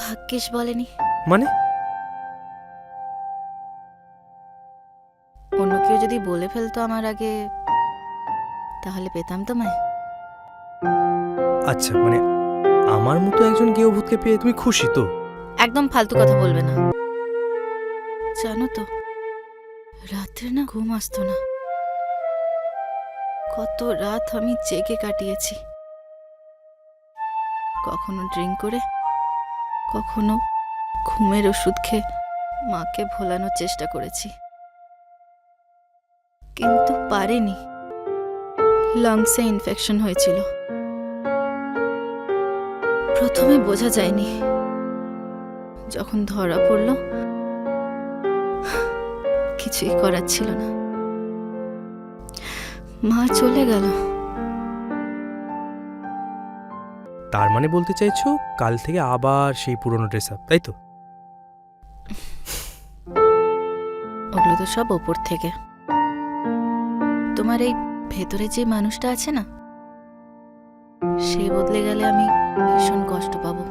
ভাগ্যিস বলেনি। মানে? অন্য কেউ যদি বলে ফেলতো আমার আগে তাহলে পেতাম তো মায় আচ্ছা মানে আমার মতো একজন গেয়ভূতকে পেয়ে তুমি খুশি তো? একদম ফালতু কথা বলবে না। জানো তো রাত্রে না ঘুম আসতো না। কত রাত আমি জেগে কাটিয়েছি। কখনো ড্রিঙ্ক করে কখনো ঘুমের ওষুধ খেয়ে মাকে ভোলানোর চেষ্টা করেছি। কিন্তু পারেনি। লাংসে ইনফেকশন হয়েছিল। প্রথমে বোঝা যায়নি। যখন ধরা পড়ল, কিছুই করার ছিল না। মা চলে গেল। তার মানে বলতে চাইছো, কাল থেকে আবার সেই পুরনো ড্রেস আপ তাই তো? ওগুলো তো সব ওপর থেকে। তোমার এই ভেতরে যে মানুষটা আছে না, সে বদলে গেলে আমি ভীষণ কষ্ট পাবো।